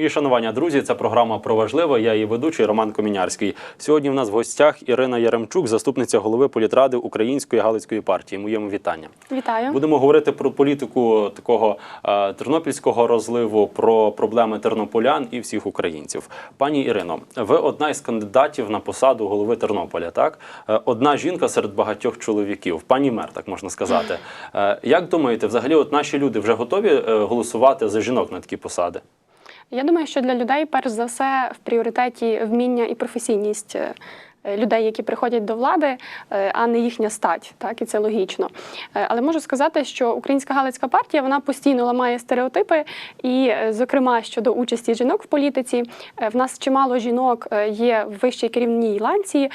Мої шанування, друзі, це програма про важливе. Я її ведучий Роман Комінярський. Сьогодні в нас в гостях Ірина Яремчук, заступниця голови політради Української Галицької партії. Моєму вітання. Вітаю. Будемо говорити про політику такого е, тернопільського розливу, про проблеми тернополян і всіх українців. Пані Ірино, ви одна із кандидатів на посаду голови Тернополя. Так, Е, одна жінка серед багатьох чоловіків, пані мер, так можна сказати. Е, як думаєте, взагалі, от наші люди вже готові е, голосувати за жінок на такі посади? Я думаю, що для людей, перш за все, в пріоритеті вміння і професійність. Е, Людей, які приходять до влади, е, а не їхня стать, так і це логічно. Е, Але можу сказати, що Українська Галицька партія вона постійно ламає стереотипи, і, зокрема, щодо участі жінок в політиці, в нас чимало жінок є в вищій керівній ланці,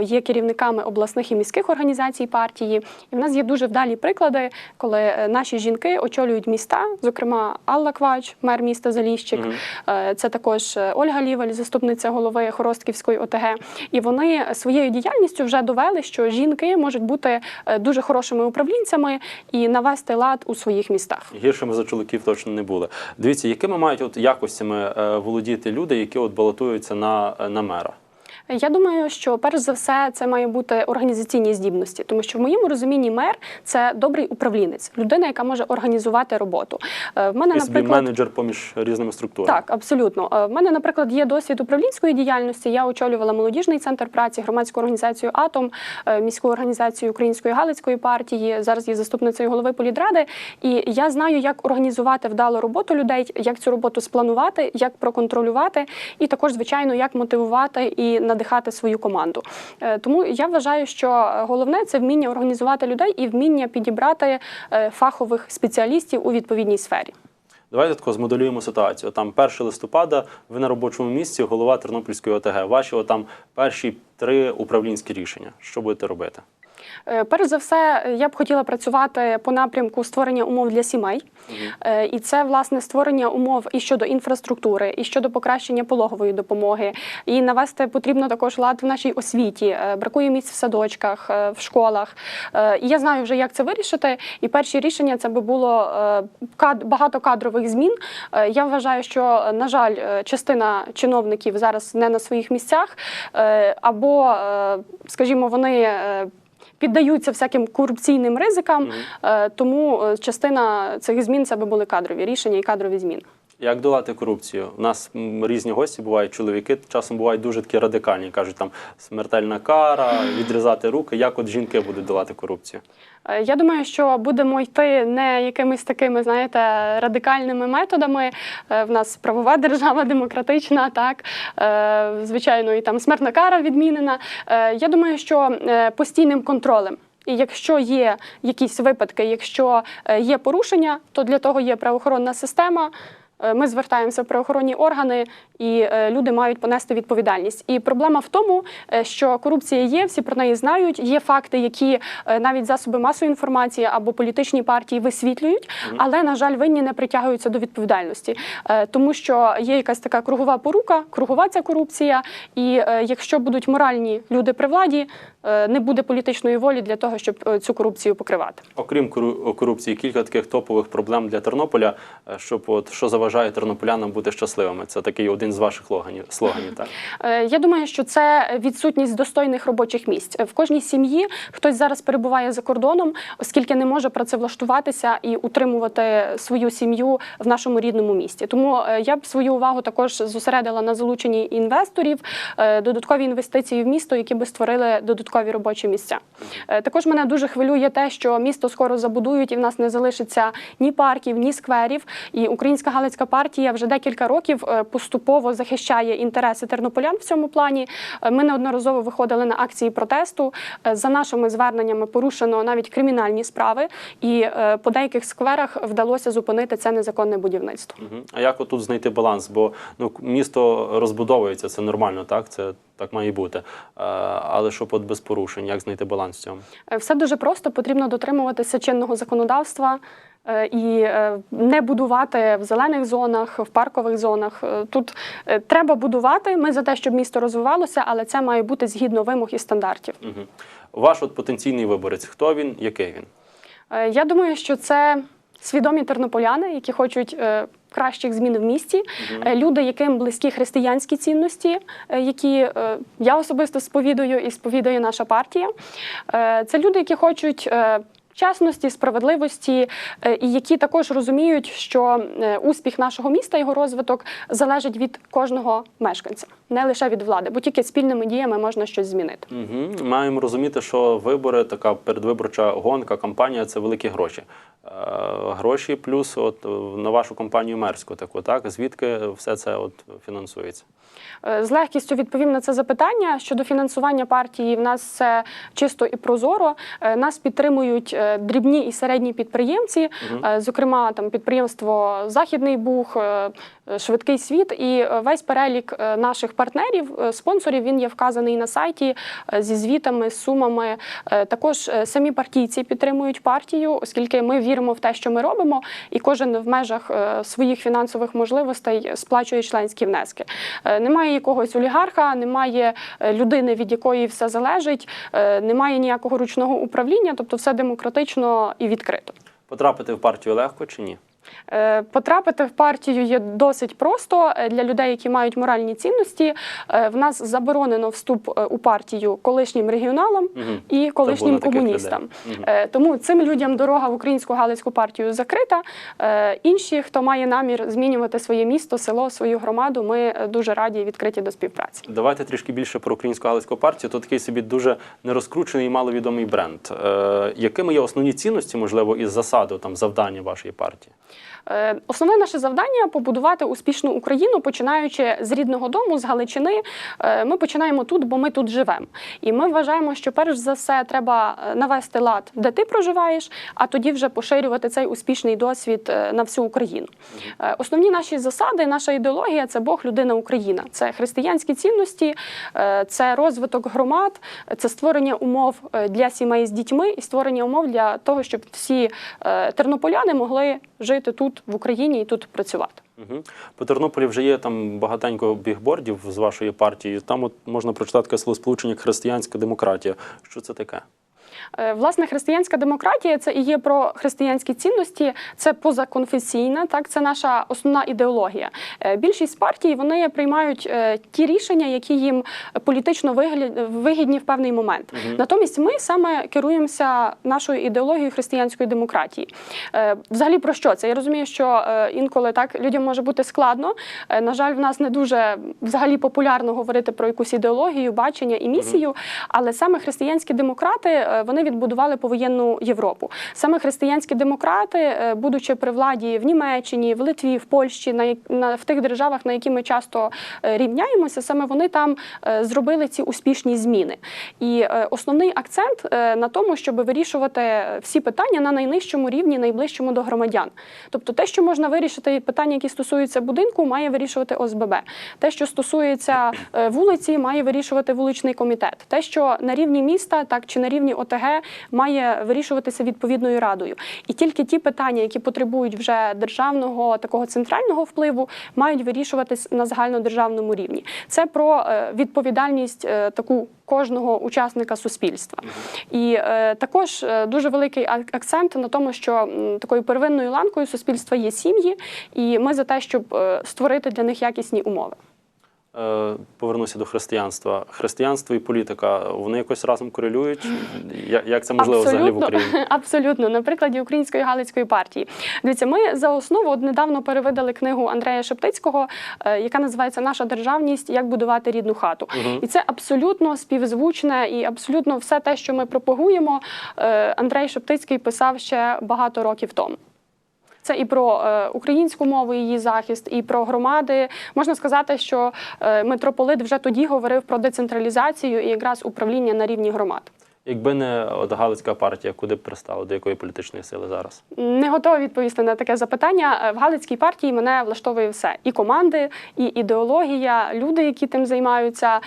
є керівниками обласних і міських організацій партії. І в нас є дуже вдалі приклади, коли наші жінки очолюють міста, зокрема Алла Квач, мер міста Заліщик. Мгм. Е, Це також Ольга Лівель, заступниця голови Хоростківської ОТГ. І вони своєю діяльністю вже довели, що жінки можуть бути е, дуже хорошими управлінцями і навести лад у своїх містах. Гіршими за чоловіків точно не були. Дивіться, якими мають от якостями е, володіти люди, які от балотуються на, на мера? Я думаю, що перш за все це має бути організаційні здібності, тому що в моєму розумінні мер це добрий управлінець, людина, яка може організувати роботу. Е, В мене, наприклад, менеджер поміж різними структурами. Так, абсолютно. Е, В мене, наприклад, є досвід управлінської діяльності. Я очолювала молодіжний центр праці, громадську організацію Атом, е, міську організацію Української Галицької партії. Зараз є заступницею голови політради. І я знаю, як організувати вдало роботу людей, як цю роботу спланувати, як проконтролювати, і також, звичайно, як мотивувати і надихати свою команду. Е, Тому я вважаю, що головне це вміння організувати людей і вміння підібрати е, фахових спеціалістів у відповідній сфері. Давайте тако змоделюємо ситуацію. Там 1 листопада, ви на робочому місці, голова Тернопільської ОТГ. Ваші там перші три управлінські рішення. Що будете робити? Е, Перш за все, я б хотіла працювати по напрямку створення умов для сімей, Е, і це власне створення умов і щодо інфраструктури, і щодо покращення пологової допомоги. І навести потрібно також лад в нашій освіті. Е, Бракує місць в садочках, в школах. І я знаю вже, як це вирішити. І перші рішення це би було багато кадрових змін. Я вважаю, що на жаль, частина чиновників зараз не на своїх місцях, або, скажімо, вони. Піддаються всяким корупційним ризикам, е, тому е, частина цих змін це би були кадрові рішення і кадрові зміни. Як долати корупцію? У нас різні гості бувають, чоловіки часом бувають дуже такі радикальні. Кажуть, там смертельна кара, відрізати руки. Як от жінки будуть долати корупцію? Е, Я думаю, що будемо йти не якимись такими, знаєте, радикальними методами. Е, В нас правова держава демократична, так Е, звичайно, і там смертна кара відмінена. Я думаю, що постійним контролем. І якщо є якісь випадки, якщо є порушення, то для того є правоохоронна система. Е, Ми звертаємося в правоохоронні органи, і е, люди мають понести відповідальність. І проблема в тому, е, що корупція є, всі про неї знають. Є факти, які навіть засоби масової інформації або політичні партії висвітлюють, але на жаль, винні не притягуються до відповідальності, тому що є якась така кругова порука, кругова ця корупція. І якщо будуть моральні люди при владі, не буде політичної волі для того, щоб е, цю корупцію покривати. Окрім кору- корупції, кілька таких топових проблем для Тернополя, е, щоб от що заважає тернополянам бути щасливими. Це такий один з ваших слоганів. слоганів так? Е, Я думаю, що це відсутність достойних робочих місць. В кожній сім'ї хтось зараз перебуває за кордоном, оскільки не може працевлаштуватися і утримувати свою сім'ю в нашому рідному місті. Тому е, я б свою увагу також зосередила на залученні інвесторів, е, додаткові інвестиції в місто, які би створили додаткові робочі місця. Е, Також мене дуже хвилює те, що місто скоро забудують, і в нас не залишиться ні парків, ні скверів. І Українська Галицька партія вже декілька років е, поступово захищає інтереси тернополян в цьому плані. Е, Ми неодноразово виходили на акції протесту. За нашими зверненнями порушено навіть кримінальні справи, і по деяких скверах вдалося зупинити це незаконне будівництво. А як отут знайти баланс? Бо ну місто розбудовується, це нормально, так? Це так має бути. Е, Але щоб от без порушень, як знайти баланс в цьому? Е, Все дуже просто, потрібно дотримуватися чинного законодавства. е, І не будувати в зелених зонах, в паркових зонах. Тут треба будувати. Ми за те, щоб місто розвивалося, але це має бути згідно вимог і стандартів. Мгм. Ваш от потенційний виборець, хто він, який він? Я думаю, що це свідомі тернополяни, які хочуть кращих змін в місті, е, люди, яким близькі християнські цінності, е, які е, я особисто сповідую і сповідує наша партія. Це люди, які хочуть. Чесності, справедливості, е, і які також розуміють, що е, успіх нашого міста, його розвиток залежить від кожного мешканця, не лише від влади, бо тільки спільними діями можна щось змінити. Угу. Маємо розуміти, що вибори, така передвиборча гонка, кампанія це великі гроші. Е, гроші плюс от, на вашу компанію мерську таку, так? Звідки все це от фінансується? З легкістю відповім на це запитання. Щодо фінансування партії, в нас це чисто і прозоро. Нас підтримують дрібні і середні підприємці, е, зокрема, там підприємство Західний Буг, е, Швидкий світ. І е, весь перелік наших партнерів, спонсорів, він є вказаний на сайті зі звітами, з сумами. Також самі партійці підтримують партію, оскільки ми віримо в те, що ми робимо, і кожен в межах своїх фінансових можливостей сплачує членські внески. Немає якогось олігарха, немає людини, від якої все залежить, немає ніякого ручного управління, тобто все демократично і відкрито. Потрапити в партію легко чи ні? Е, Потрапити в партію є досить просто Е, для людей, які мають моральні цінності. е, В нас заборонено вступ у партію колишнім регіоналам Мгм. і колишнім комуністам. Е, Тому цим людям дорога в українську галицьку партію закрита. Інші, хто має намір змінювати своє місто, село, свою громаду, ми дуже раді і відкриті до співпраці. Давайте трішки більше про українську галицьку партію. То такий собі дуже нерозкручений і маловідомий бренд. Якими є основні цінності, можливо, і засади там завдання вашої партії? Е, Основне наше завдання побудувати успішну Україну, починаючи з рідного дому, з Галичини. Е, Ми починаємо тут, бо ми тут живемо. І ми вважаємо, що перш за все треба е, навести лад, де ти проживаєш, а тоді вже поширювати цей успішний досвід на всю Україну. Основні наші засади, наша ідеологія це Бог, людина, Україна. Це християнські цінності, це розвиток громад, це створення умов для сімей з дітьми і створення умов для того, щоб всі тернополяни могли жити тут в Україні і тут працювати. Угу. По Тернополі вже є там багатенько бігбордів з вашої партії. Там от можна прочитати словосполучення християнська демократія. Що це таке? Е, Власне, християнська демократія це і є про християнські цінності, це позаконфесійна, так це наша основна ідеологія. Е, Більшість партій вони приймають е, ті рішення, які їм політично вигідні в певний момент. Натомість ми саме керуємося нашою ідеологією християнської демократії. Взагалі про що це? Я розумію, що інколи так людям може бути складно. На жаль, в нас не дуже взагалі популярно говорити про якусь ідеологію, бачення і місію. Але саме християнські демократи вони відбудували повоєнну Європу. Саме християнські демократи, е, будучи при владі в Німеччині, в Литві, в Польщі, на, на в тих державах, на які ми часто е, рівняємося, саме вони там е, зробили ці успішні зміни. І основний акцент на тому, щоб вирішувати всі питання на найнижчому рівні, найближчому до громадян. Тобто, те, що можна вирішити питання, які стосуються будинку, має вирішувати ОСББ. Те, що стосується вулиці, має вирішувати вуличний комітет. Те, що на рівні міста, так чи на рівні ОТГ, має вирішуватися відповідною радою. І тільки ті питання, які потребують вже державного такого центрального впливу, мають вирішуватись на загальнодержавному рівні. Це про е, відповідальність е, таку кожного учасника суспільства. І е, також дуже великий ак- акцент на тому, що такою первинною ланкою суспільства є сім'ї, і ми за те, щоб створити для них якісні умови. Е, Повернуся до християнства. Християнство і політика вони якось разом корелюють. Як це можливо взагалі в Україні? Абсолютно, на прикладі Української Галицької партії. Дивіться, ми за основу от недавно перевидали книгу Андрея Шептицького, е, яка називається Наша державність як будувати рідну хату. І це абсолютно співзвучне і абсолютно все те, що ми пропагуємо. е, Андрей Шептицький писав ще багато років тому. Це і про е, українську мову, її захист, і про громади. Можна сказати, що е, митрополит вже тоді говорив про децентралізацію і якраз управління на рівні громад. Якби не от Галицька партія, куди б пристала, до якої політичної сили зараз? Не готова відповісти на таке запитання. Е, В Галицькій партії мене влаштовує все: і команди, і ідеологія, люди, які тим займаються,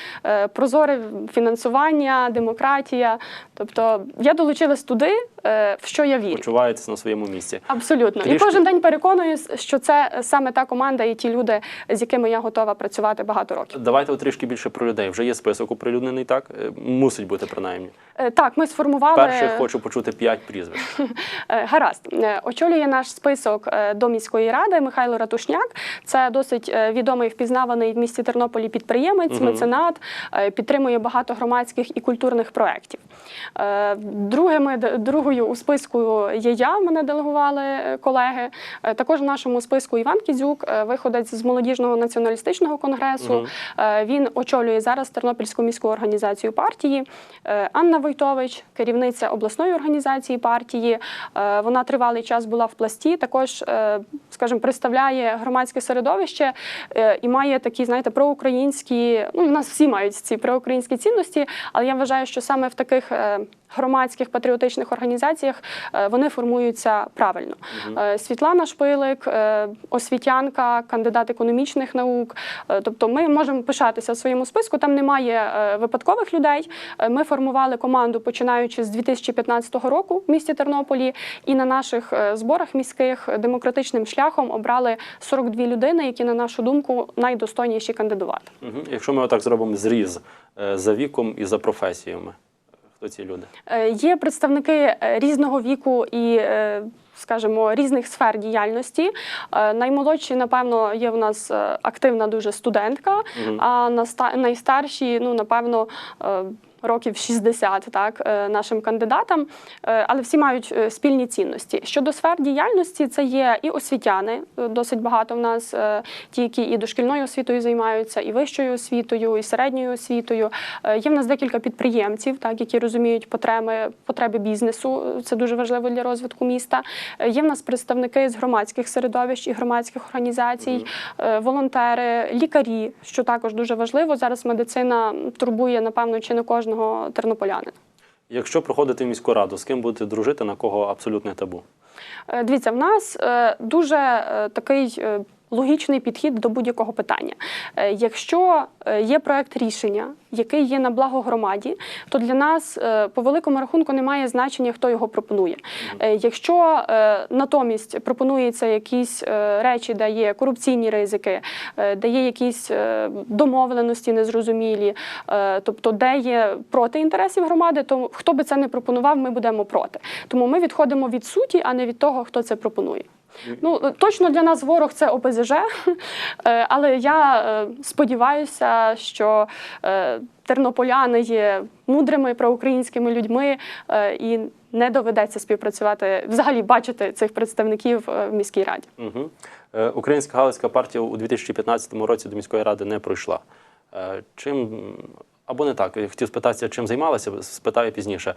прозоре фінансування, демократія. Тобто я долучилась туди, е, в що я вірю. Почуваєтесь на своєму місці. Абсолютно. І кожен день переконуюсь, що це саме та команда і ті люди, з якими я готова працювати багато років. Давайте от трішки більше про людей. Вже є список оприлюднений, так? Е, Мусить бути принаймні. Е, Так, ми сформували Перших хочу почути п'ять прізвищ. Гаразд, очолює наш список до міської ради Михайло Ратушняк. Це досить відомий впізнаваний в місті Тернополі підприємець, меценат, е, підтримує багато громадських і культурних проєктів. Е, Другими другою у списку є я. Мене делегували е, колеги. Е, Також в нашому списку Іван Кізюк, виходець з молодіжного націоналістичного конгресу. Е, Він очолює зараз Тернопільську міську організацію партії. Анна Войтович, керівниця обласної організації партії. Вона тривалий час була в пласті. Також, скажімо, представляє громадське середовище і має такі, знаєте, проукраїнські. Ну, в нас всі мають ці проукраїнські цінності, але я вважаю, що саме в таких громадських патріотичних організаціях е, вони формуються правильно. Е, Світлана Шпилик, е, освітянка, кандидат економічних наук. Тобто, ми можемо пишатися в своєму списку. Там немає випадкових людей. Ми формували команду починаючи з 2015 року в місті Тернополі, і на наших зборах міських демократичним шляхом обрали 42 людини, які, на нашу думку, найдостойніші кандидувати. Мгм. Якщо ми отак зробимо зріз за віком і за професіями, хто ці люди? Е, Є представники е, різного віку і, е, скажімо, різних сфер діяльності. Наймолодші, напевно, є в нас активна дуже студентка, а наста- найстарші, ну, напевно, Років 60 так е, нашим кандидатам, Е, але всі мають е, спільні цінності. Щодо сфер діяльності, це є і освітяни, досить багато в нас, ті, які і дошкільною освітою займаються, і вищою освітою, і середньою освітою. Є в нас декілька підприємців, так які розуміють потреби, потреби бізнесу. Це дуже важливо для розвитку міста. Є в нас представники з громадських середовищ і громадських організацій, волонтери, лікарі, що також дуже важливо. Зараз медицина турбує, напевно, чи не кожного тернополянина. Якщо проходити в міську раду, з ким будете дружити, на кого абсолютне табу? Е, Дивіться, в нас е, дуже е, такий логічний підхід до будь-якого питання. Е, Якщо е, є проект рішення, який є на благо громаді, то для нас е, по великому рахунку немає значення, хто його пропонує. Якщо натомість пропонуються якісь речі, де є корупційні ризики, де є якісь домовленості незрозумілі, тобто де є проти інтересів громади, то хто би це не пропонував, ми будемо проти. Тому ми відходимо від суті, а не від того, хто це пропонує. Ну е, точно для нас ворог це ОПЗЖ, е, але я е, сподіваюся, що тернополяни є мудрими проукраїнськими людьми і не доведеться співпрацювати, взагалі бачити цих представників в міській раді. Угу. Українська Галицька партія у 2015 році до міської ради не пройшла. Чим або не так, я хотів спитатися, чим займалася, спитаю пізніше.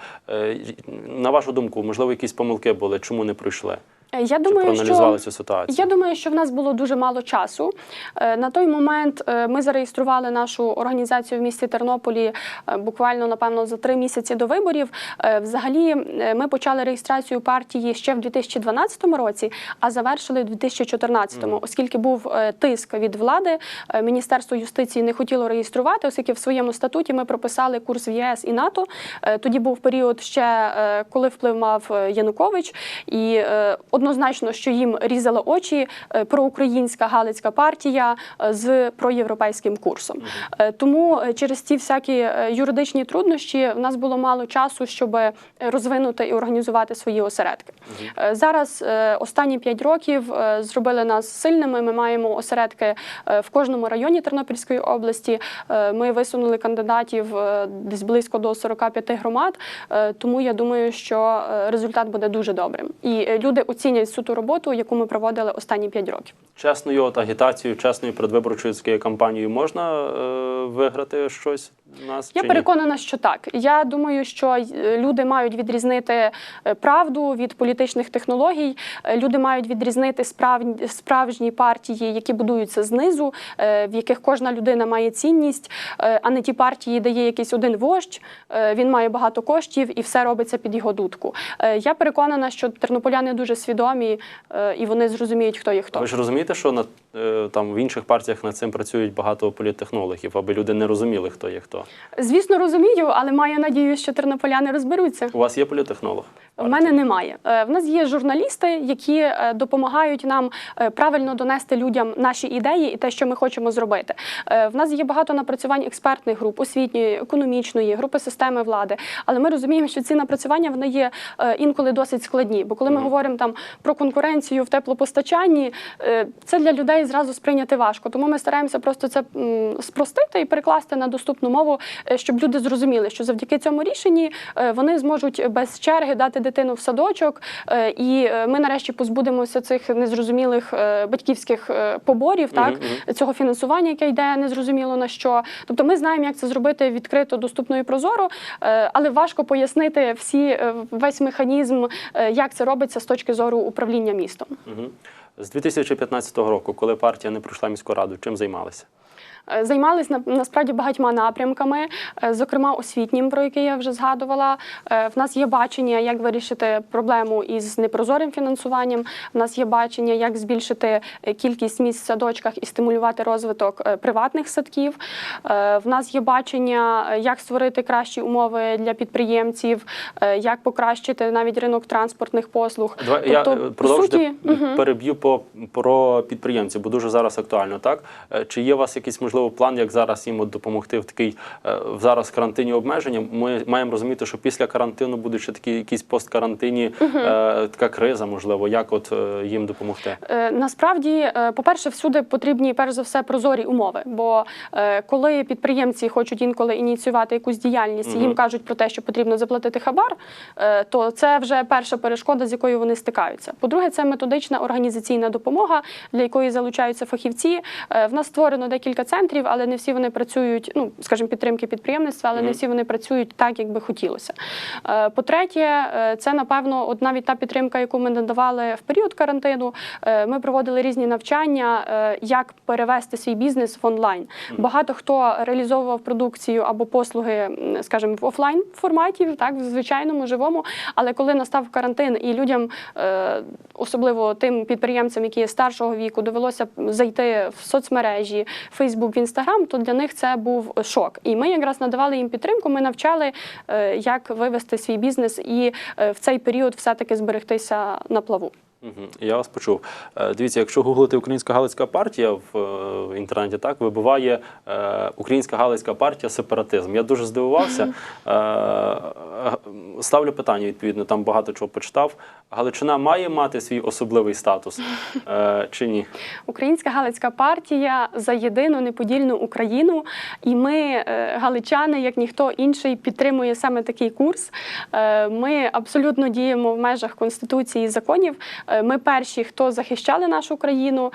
На вашу думку, можливо, якісь помилки були, чому не пройшли? Е, Я Чи думаю, проаналізували що цю ситуацію? Я думаю, що в нас було дуже мало часу. Е, На той момент е, ми зареєстрували нашу організацію в місті Тернополі буквально, напевно, за три місяці до виборів. Взагалі, ми почали реєстрацію партії ще в 2012 році, а завершили в 2014, оскільки був тиск від влади. Міністерство юстиції не хотіло реєструвати, оскільки в своєму статуті ми прописали курс в ЄС і НАТО. Тоді був період ще коли вплив мав Янукович, і е, однозначно, що їм різали очі е, проукраїнська Галицька партія е, з проєвропейським курсом. Е, Тому через ці всякі юридичні труднощі в нас було мало часу, щоб розвинути і організувати свої осередки. Зараз останні п'ять років зробили нас сильними. Ми маємо осередки в кожному районі Тернопільської області. Ми висунули кандидатів десь близько до 45 громад. Тому я думаю, що результат буде дуже добрим. І люди оцінять всю ту роботу, яку ми проводили останні п'ять років. Чесною от агітацією, чесною передвиборчою кампанією можна е, виграти щось нас? Я переконана, що так. Я думаю, що е, люди мають відрізнити е, правду від політичних технологій. Е, Люди мають відрізнити справ- справжні партії, які будуються знизу, в яких кожна людина має цінність, а не ті партії, де є якийсь один вождь, він має багато коштів і все робиться під його дудку. Я переконана, що тернополяни дуже свідомі і вони зрозуміють, хто є хто. Ви ж розумієте, що на, там в інших партіях над цим працюють багато політтехнологів, аби люди не розуміли, хто є хто. Хто. Звісно, розумію, але маю надію, що тернополяни розберуться. У вас є політехнолог? В мене немає. Е, В нас є журналісти, які е, допомагають нам е, правильно донести людям наші ідеї і те, що ми хочемо зробити. В нас є багато напрацювань експертних груп, освітньої, економічної, групи системи влади. Але ми розуміємо, що ці напрацювання вони є інколи досить складні. Бо коли ми говоримо там про конкуренцію в теплопостачанні, це для людей зразу сприйняти важко. Тому ми стараємося просто це спростити і перекласти на доступну мову, е, щоб люди зрозуміли, що завдяки цьому рішенні е, вони зможуть без черги дати дитину в садочок, е, і ми нарешті позбудемося цих незрозумілих батьківських поборів, так цього фінансування, яке йде незрозуміло на що. Тобто, ми знаємо, як це зробити відкрито, доступно і прозоро, але важко пояснити всі весь механізм, як це робиться з точки зору управління містом. Угу. З 2015 року, коли партія не пройшла міську раду, чим займалися? Е, Займались на- насправді багатьма напрямками, е, зокрема освітнім, про який я вже згадувала. Е, В нас є бачення, як вирішити проблему із непрозорим фінансуванням. В нас є бачення, як збільшити кількість місць в садочках і стимулювати розвиток приватних садків. В нас є бачення, як створити кращі умови для підприємців, як покращити навіть ринок транспортних послуг. Давай я Тобто, е, продовжити суті, переб'ю по про підприємців, бо дуже зараз актуально. Так чи є у вас якийсь можливо план, як зараз їм допомогти в такий е, в зараз карантині обмеження? Ми маємо розуміти, що після карантину будуть ще такі якісь посткарантинні е, така криза, можливо, як от е, їм допомогти? Насправді, по-перше, всюди потрібні перш за все прозорі умови. Бо коли підприємці хочуть інколи ініціювати якусь діяльність, і їм кажуть про те, що потрібно заплатити хабар, то це вже перша перешкода, з якою вони стикаються. По-друге, це методична організаційна допомога, для якої залучаються фахівці. В нас створено декілька центрів, але не всі вони працюють, ну скажімо, підтримки підприємництва, але не всі вони працюють так, як би хотілося. Е, По-третє, е, це напевно от навіть та підтримка, яку ми надавали в період карантину. Е, Ми проводили різні навчання, як перевести свій бізнес в онлайн. Багато хто реалізовував продукцію або послуги, скажімо, в офлайн форматі, так в звичайному живому. Але коли настав карантин і людям, особливо тим підприємцям, які є старшого віку, довелося зайти в соцмережі, Фейсбук, Інстаграм, то для них це був шок. І ми якраз надавали їм підтримку. Ми навчали, е, як вивести свій бізнес і е, в цей період все-таки зберегтися на плаву. Я вас почув. Е, Дивіться, якщо гуглити Українська Галицька партія в, інтернеті, так вибиває е, Українська Галицька партія сепаратизм. Я дуже здивувався. Ставлю питання відповідно. Там багато чого почитав. Галичина має мати свій особливий статус е, чи ні? Українська Галицька партія за єдину неподільну Україну, і ми, е, галичани, як ніхто інший, підтримує саме такий курс. Е, Ми абсолютно діємо в межах конституції і законів. Е, Ми перші, хто захищали нашу країну.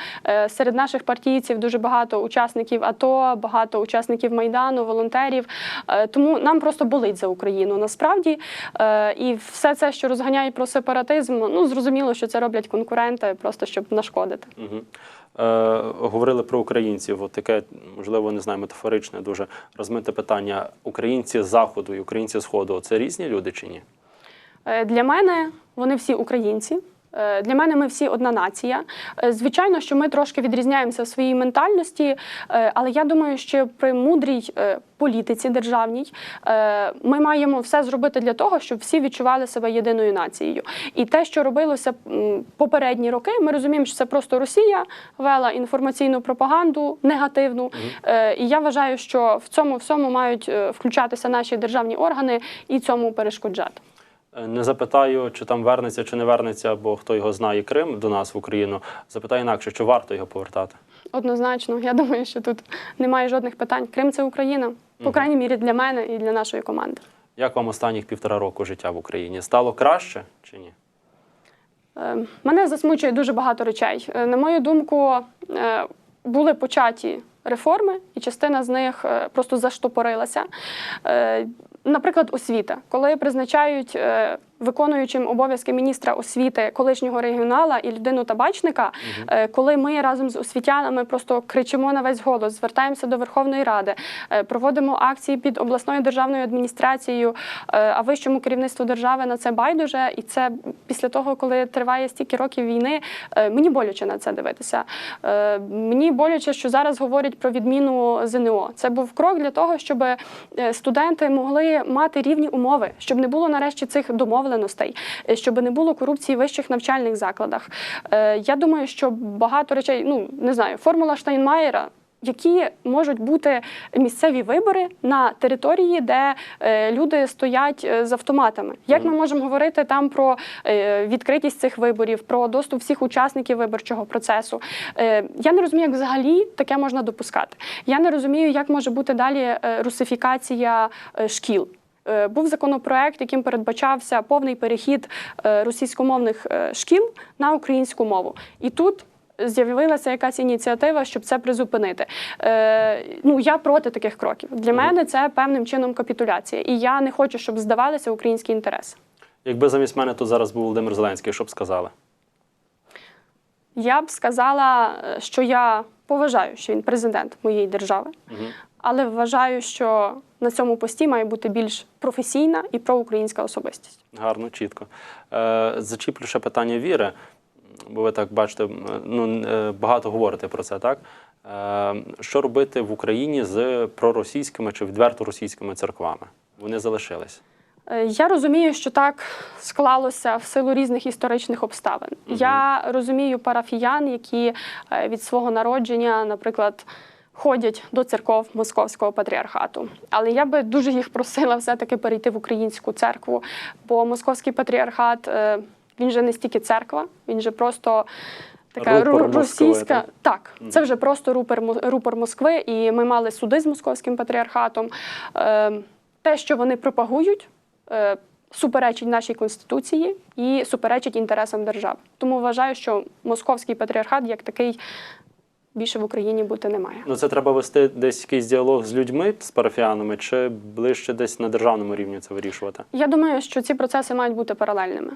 Серед наших партійців дуже багато учасників АТО, багато учасників майдану, волонтерів. Тому нам просто болить за Україну насправді. І все це, що розганяють про сепаратизм, ну зрозуміло, що це роблять конкуренти, просто щоб нашкодити. Угу. Е, говорили про українців. От таке, можливо, не знаю, метафоричне, дуже розмите питання. Українці з заходу і українці сходу це різні люди чи ні? Е, Для мене вони всі українці. Е, Для мене ми всі одна нація. Е, Звичайно, що ми трошки відрізняємося в своїй ментальності, е, але я думаю, що при мудрій політиці державній ми маємо все зробити для того, щоб всі відчували себе єдиною нацією. І те, що робилося попередні роки, ми розуміємо, що це просто Росія вела інформаційну пропаганду негативну. І я вважаю, що в цьому всьому мають включатися наші державні органи і цьому перешкоджати. Е, Не запитаю, чи там вернеться, чи не вернеться, бо хто його знає Крим до нас в Україну. Запитаю інакше, чи варто його повертати? Однозначно, я думаю, що тут немає жодних питань. Крим це Україна, по крайній мірі для мене і для нашої команди. Як вам останніх півтора року життя в Україні? Стало краще чи ні? Е, Мене засмучує дуже багато речей. Е, На мою думку, були початі реформи, і частина з них просто заштопорилася. Наприклад, освіта, коли призначають е, виконуючим обов'язки міністра освіти колишнього регіонала і людину табачника, е, коли ми разом з освітянами просто кричимо на весь голос, звертаємося до Верховної Ради, е, проводимо акції під обласною державною адміністрацією, е, а вищому керівництву держави на це байдуже. І це після того, коли триває стільки років війни, мені боляче на це дивитися. Мені боляче, що зараз говорять про відміну ЗНО. Це був крок для того, щоб студенти могли мати рівні умови, щоб не було нарешті цих домовленостей, е, щоб не було корупції в вищих навчальних закладах. Е, Я думаю, що багато речей, ну не знаю, формула Штайнмаєра. Які можуть бути місцеві вибори на території, де е, люди стоять е, з автоматами? Як ми можемо говорити там про е, відкритість цих виборів, про доступ всіх учасників виборчого процесу? Е, я не розумію, як взагалі таке можна допускати. Я не розумію, як може бути далі русифікація шкіл. Е, Був законопроект, яким передбачався повний перехід е, російськомовних е, шкіл на українську мову. І тут з'явилася якась ініціатива, щоб це призупинити. Ну я проти таких кроків. Для мене це певним чином капітуляція, і я не хочу, щоб здавалися українські інтереси. Якби замість мене тут зараз був Володимир Зеленський, що б сказали? Я б сказала, що я поважаю, що він президент моєї держави, але вважаю, що на цьому пості має бути більш професійна і проукраїнська особистість. Гарно, чітко. Е, зачіплю ще питання віри, бо ви так бачите, ну, е, багато говорите про це, так? Е, що робити в Україні з проросійськими чи відверто російськими церквами? Вони залишились. Я розумію, що так склалося в силу різних історичних обставин. Я розумію парафіян, які від свого народження, наприклад, ходять до церков Московського патріархату. Але я би дуже їх просила все-таки перейти в українську церкву, бо Московський патріархат е, він же не стільки церква, він же просто. Така Рупор ру- Москви, так? це вже просто рупор, рупор Москви, і ми мали суди з московським патріархатом. Е, те, що вони пропагують, е, суперечить нашій конституції і суперечить інтересам держави. Тому вважаю, що московський патріархат як такий більше в Україні бути не має. Ну, це треба вести десь якийсь діалог з людьми, з парафіянами, чи ближче десь на державному рівні це вирішувати? Я думаю, що ці процеси мають бути паралельними.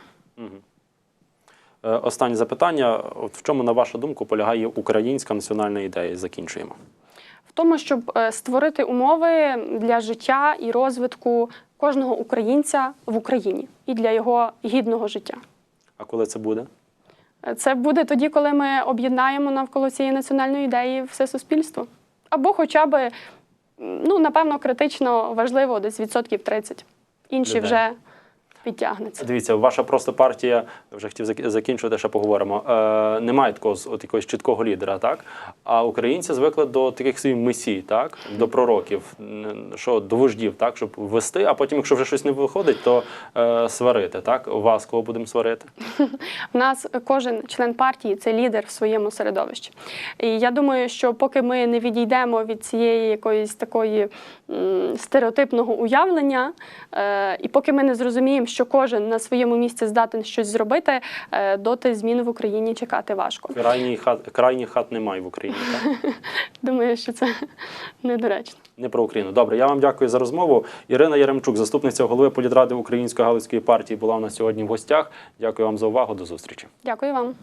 Е, Останнє запитання: От в чому, на вашу думку, полягає українська національна ідея? Закінчуємо. в тому, щоб е, створити умови для життя і розвитку кожного українця в Україні і для його гідного життя. А коли це буде? Це буде тоді, коли ми об'єднаємо навколо цієї національної ідеї все суспільство. Або хоча б, ну, напевно, критично важливо, десь відсотків 30. Інші Людей. вже підтягнуться. Дивіться, ваша просто партія, вже хотів закінчувати, ще поговоримо. Е, немає такого от якогось чіткого лідера, так? А українці звикли до таких своїх месій, так? До пророків, що до вождів, так, щоб вести, а потім, якщо вже щось не виходить, то е, сварити. Так? Вас кого будемо сварити? У нас кожен член партії це лідер в своєму середовищі. І я думаю, що поки ми не відійдемо від цієї якоїсь такої м, стереотипного уявлення, е, і поки ми не зрозуміємо, що кожен на своєму місці здатен щось зробити, е, доти змін в Україні чекати важко. Крайніх хат, крайніх хат немає в Україні. Так? Думаю, що це недоречно. Не про Україну. Добре, я вам дякую за розмову. Ірина Яремчук, заступниця голови політради Української галицької партії, була у нас сьогодні в гостях. Дякую вам за увагу. До зустрічі. Дякую вам.